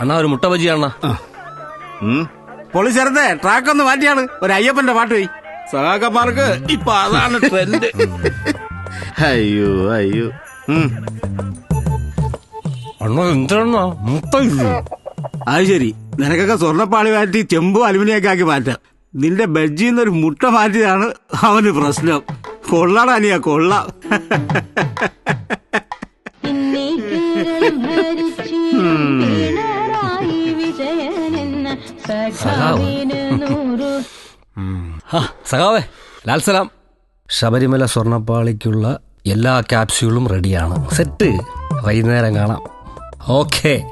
അണ്ണാ ഒരു മുട്ട ബജി അണ്ണാ. ട്രാക്ക് ഒന്ന് മാറ്റിയാണ്. ഒരു അയ്യപ്പന്റെ പാട്ട് പോയി. സഹാക്കന്മാർക്ക് ഇപ്പൊ അതാണ് ട്രെൻഡ് അയ്യോ അയ്യോ. അണ്ണോ എന്താണ്? മുട്ട അത് ശരി. നിനക്കൊക്കെ സ്വർണപ്പാളി മാറ്റി ചെമ്പും അലുമിനിയൊക്കെ ആക്കി മാറ്റാം. നിന്റെ ബെഡ്ജിന്ന് ഒരു മുട്ട മാറ്റിയതാണ് അവന് പ്രശ്നം. കൊള്ളാടാനിയ കൊള്ളാം. സഖാവേ. ലാൽ സലാം. ശബരിമല സ്വർണപ്പാളിക്കുള്ള എല്ലാ ക്യാപ്സ്യൂളും റെഡിയാണ്. സെറ്റ്. വൈകുന്നേരം കാണാം. ഓക്കെ.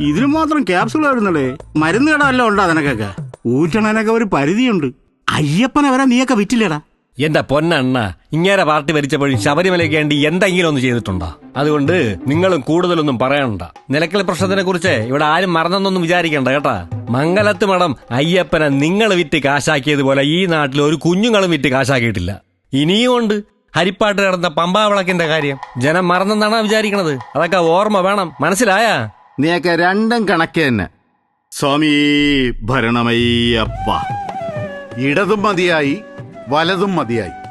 ഇതിന് മാത്രം ക്യാപ്സ്യൂൾ ആയിരുന്നല്ലേ? മരുന്ന് കട വല്ലതും ഉണ്ടോ നിനക്കൊക്കെ ഊറ്റണനൊക്കെ ഒരു പരിധിയുണ്ട്. അയ്യപ്പനെ വരെ നീയൊക്കെ വിറ്റില്ലടാ. എന്റെ പൊന്നണ്ണ ഇങ്ങേരെ പാർട്ടി ഭരിച്ചപ്പോഴും ശബരിമലയ്ക്ക് വേണ്ടി എന്തെങ്കിലും ഒന്ന് ചെയ്തിട്ടുണ്ടോ? അതുകൊണ്ട് നിങ്ങളും കൂടുതലൊന്നും പറയണ്ട. നിലക്കൽ പ്രശ്നത്തിനെ കുറിച്ച് ഇവിടെ ആരും മറന്നെന്നൊന്നും വിചാരിക്കണ്ട കേട്ടാ. മംഗലത്ത് മഠം അയ്യപ്പനെ നിങ്ങൾ വിറ്റ് കാശാക്കിയതുപോലെ ഈ നാട്ടിൽ ഒരു കുഞ്ഞുങ്ങളും വിറ്റ് കാശാക്കിയിട്ടില്ല. ഇനിയും ഉണ്ട്. ഹരിപ്പാട്ട് കിടന്ന പമ്പാ വിളക്കിന്റെ കാര്യം. ജനം മറന്നെന്നാണ് വിചാരിക്കണത്? അതൊക്കെ ഓർമ്മ വേണം. മനസ്സിലായാ? നീയൊക്കെ രണ്ടും കണക്ക് തന്നെ. സ്വാമി ഭരണമയ്യപ്പ. ഇടതും മതിയായി. വലതും മതിയായി.